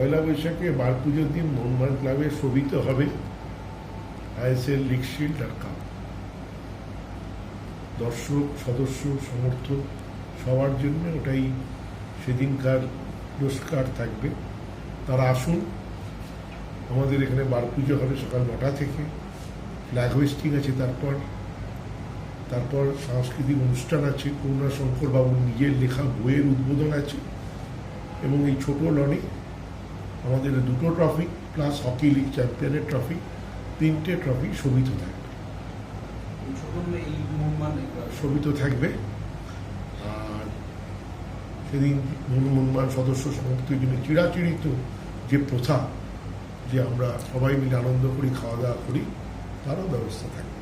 পয়লা বৈশাখে বার পুজোর দিন মোহনবাগান ক্লাবে শোভিত হবে আইএসএল লিগ শিল্ড আর কাপ দর্শক, সদস্য, সমর্থক, সবার জন্য ওটাই সেদিনকার পুরস্কার থাকবে। তারা আসুন, আমাদের এখানে বার পুজো হবে সকাল নটা থেকে। ফ্ল্যাগ হোয়েস্টিং আছে তারপর। তারপর সাংস্কৃতিক অনুষ্ঠান আছে করুণা শঙ্কর বাবুর নিজের লেখা বইয়ের উদ্বোধন আছে এবং এই ছোট লনে আমাদের দুটো ট্রফি প্লাস হকি লিগ চ্যাম্পিয়নের ট্রফি তিনটে ট্রফি শোভিত থাকবে। এই শোভিত থাকবে। আর সেদিন মনমোহনমান সদস্য সমর্থকের জন্য চিরাচিরিত যে প্রথা যে আমরা সবাই মিলে আনন্দ করি খাওয়া দাওয়া করি তারও ব্যবস্থা থাকবে।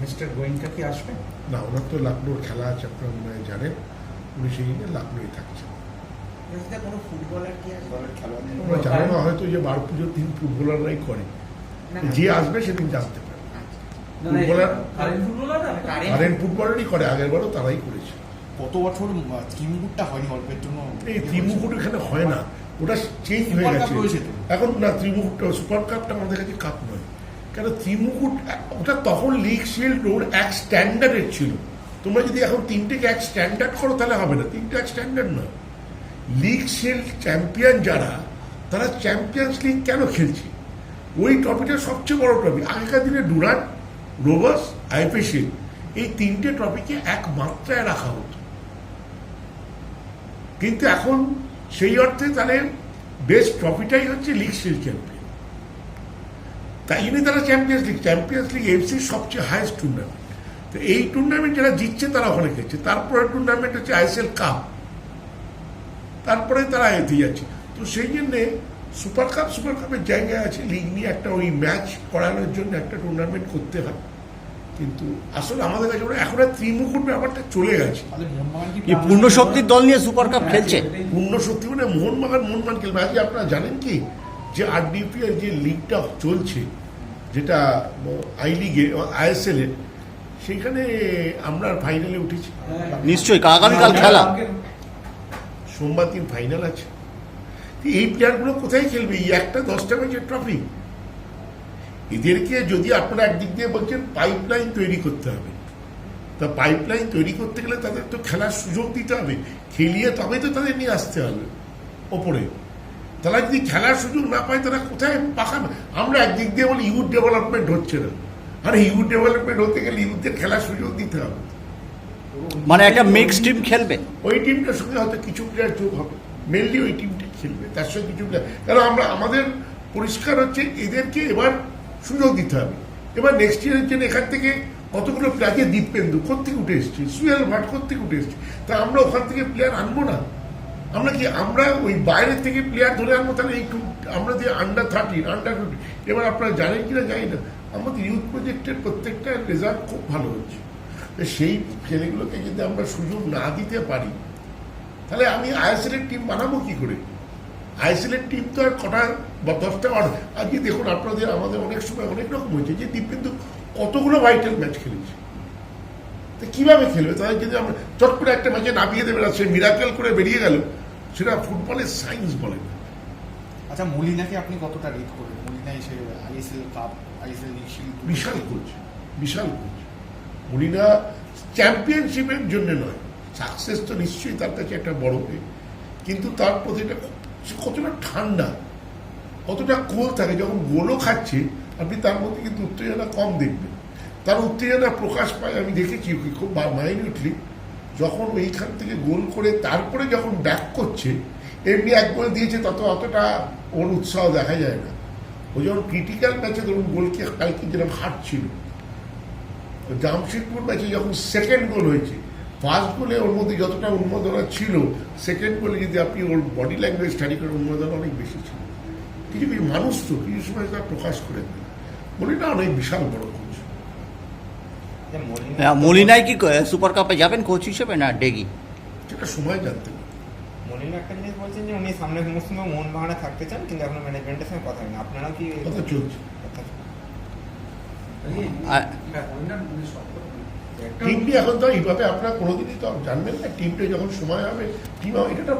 মিস্টার গোয়েঙ্কা কি আসবেন না ওনার তো লাকনোর খেলা আছে আপনারা মনে হয় জানেন। উনি সেই দিনে লাকনোয় থাকছেন। জানানো হয়তো যে বার পুজোর দিন ফুটবলাররাই করে। যে আসবে সেদিন জানতে পারে ফুটবলার কারেন্ট ফুটবলারই করে আগের বারও তারাই করেছে। কত বছর ত্রিমুকুটটা হয়নি অল্পের জন্য? এই ত্রিমুকুট এখানে হয় না। ওটা চেঞ্জ হয়ে গেছে। তো। এখন না ত্রিমুকুট সুপার কাপটা আমাদের কাছে কাপ নয়। কেন ত্রিমুকুট ওটা তখন লিগ শিল্ড ওর এক স্ট্যান্ডার্ডের ছিল। তোমরা যদি এখন তিনটেকে এক স্ট্যান্ডার্ড করো তাহলে হবে না। তিনটে এক স্ট্যান্ডার্ড নয়। লিগ শিল্ড চ্যাম্পিয়ন যারা, তারা চ্যাম্পিয়ন্স লিগ কেন খেলছে? ওই ট্রফিটা সবচেয়ে বড় ট্রফি আগেকার দিনে ডুরান রোবাস আইপিএসএল এই তিনটে ট্রফিকে এক মাত্রায় রাখা হতো। কিন্তু এখন সেই অর্থে তাহলে বেস্ট ট্রফিটাই হচ্ছে লিগ শিল্ড চ্যাম্পিয়ন তাই জন্যই তারা চ্যাম্পিয়ন্স লিগ চ্যাম্পিয়ন্স লিগ এফসির সবচেয়ে হায়েস্ট টুর্নামেন্ট তো এই টুর্নামেন্ট যারা জিতছে তারা ওখানে খেলছে। তারপরে টুর্নামেন্ট হচ্ছে আইএসএল কাপ তারপরে তারা এতে যাচ্ছে। তো সেই জন্যে সুপার কাপ সুপার কাপের জায়গায় আছে। লিগ নিয়ে একটা ওই ম্যাচ করানোর জন্য একটা টুর্নামেন্ট করতে হয়। কিন্তু আসলে আমাদের কাছে ওরা এখন ত্রিমুকুট ব্যাপারটা চলে গেছে। পূর্ণ শক্তির দল নিয়ে সুপার কাপ খেলছে? পূর্ণ সত্যি মানে মোহনবাগান মোহনবাগান খেলবে। আজকে আপনারা জানেন কি? যে আরডিপিএল যে লিগটা চলছে যেটা আই লিগে আইএসএল এর সেখানে আমরা ফাইনালে উঠেছি। নিশ্চয়ই আগামীকাল খেলা। সোমবার দিন ফাইনাল আছে এই প্লেয়ারগুলো কোথায় খেলবে? এই একটা দশটা ম্যাচের ট্রফি এদেরকে যদি আপনারা একদিক দিয়ে বলছেন পাইপলাইন তৈরি করতে হবে। তা পাইপলাইন তৈরি করতে গেলে তাদের তো খেলার সুযোগ দিতে হবে। খেলিয়ে তবে তো তাদের নিয়ে আসতে হবে ওপরে। তারা যদি খেলার সুযোগ না পায়, তারা কোথায় পাকাবে আমরা একদিক দিয়ে বলি ইউথ ডেভেলপমেন্ট হচ্ছে না। আর ইউথ ডেভেলপমেন্ট হতে গেলে ইউথদের খেলার সুযোগ দিতে হবে। মানে একটা মিক্স টিম খেলবে। ওই টিমটার সঙ্গে হয়তো কিছু প্লেয়ার যোগ হবে। মেনলি ওই টিমটা খেলবে, তার সঙ্গে কিছু প্লেয়ার কারণ আমরা, আমাদের পরিষ্কার হচ্ছে এদেরকে এবার সুযোগ দিতে হবে। এবার নেক্সট ইয়ারের জন্য এখান থেকে কতগুলো প্লেয়ারকে দীপেন্দু কোথেকে উঠে এসছে? সুয়েল ভাট কোথেকে উঠে এসছে? তা আমরা ওখান থেকে প্লেয়ার আনব না। আমরা কি, আমরা ওই বাইরের থেকে প্লেয়ার ধরে আনব? তাহলে এই আমরা যে আন্ডার থার্টিন আন্ডার ফিফটিন এবার আপনারা জানেন কিনা? জানি না। আমাদের ইউথ প্রজেক্টের প্রত্যেকটা রেজাল্ট খুব ভালো হচ্ছে। সেই ছেলেগুলোকে যদি আমরা সুযোগ না দিতে পারি তাহলে আমি আইএসএলের টিম বানাবো কি করে? আইএসএলের টিম তো আর কটা বা দশটা আর আজকে দেখুন আপনাদের আমাদের অনেক সময় অনেক রকম হয়েছে যে দীপেন্দু কতগুলো ভাইটাল ম্যাচ খেলেছে। তো কীভাবে খেলবে? তাদের যদি আমরা চট করে একটা ম্যাচে নামিয়ে দেবে না সে মিরাকেল করে বেরিয়ে গেল সেটা ফুটবলের সায়েন্স বলে না। আচ্ছা মলিনাকে আপনি কতটা রেট করবেন মলিনা এসে আইএসএল কাপ আইএসএল বিশাল কোচ বিশাল কোচ মরিনা চ্যাম্পিয়নশিপের জন্য নয়। সাকসেস তো নিশ্চয়ই তার কাছে একটা বড় পে কিন্তু তার প্রতি সে কতটা ঠান্ডা, কতটা কোল থাকে, যখন গোলও খাচ্ছে, আপনি তার মধ্যে কিন্তু উত্তেজনা কম দেখবেন। তার উত্তেজনা প্রকাশ পায়, আমি দেখেছি খুব মাইনিউটলি যখন ওইখান থেকে গোল করে তারপরে যখন ব্যাক করছে, এমনি এক গোল দিয়েছে, তত অতটা ওর উৎসাহ দেখা যায় না। ও যখন ক্রিটিক্যাল ম্যাচে ধরুন গোলকে কালকে যেরকম হারছিল জামশেদপুর ম্যাচে যখন সেকেন্ড গোল হয়েছে ফার্স্ট গোলে ওর মধ্যে যতটা উন্মাদনা ছিল সেকেন্ড গোলে যদি আপনি ওর বডি ল্যাঙ্গুয়েজ স্টাডি করেন উন্মাদনা অনেক বেশি ছিল। কিছু কিছু মানুষ তো কিছু সময় তারা প্রকাশ করে দেয়। বলি না অনেক বিশাল বড় কোচ আহ, মলিনাই কি সুপার কাপে যাবেন কোচ হিসেবে না ডেগি সেটা সময় জানতে মলিনা একটা জিনিস বলছেন যে উনি সামনের মৌসুমে মোহন বাগানে থাকতে চান কিন্তু এখনও ম্যানেজমেন্টের সঙ্গে কথা হয়নি। আপনারা কি কথা চলছে। টিমটি এখন তো এইভাবে আপনারা কোনোদিনই তো জানবেন না, টিমটা যখন সময় হবে, টিম এটা একটা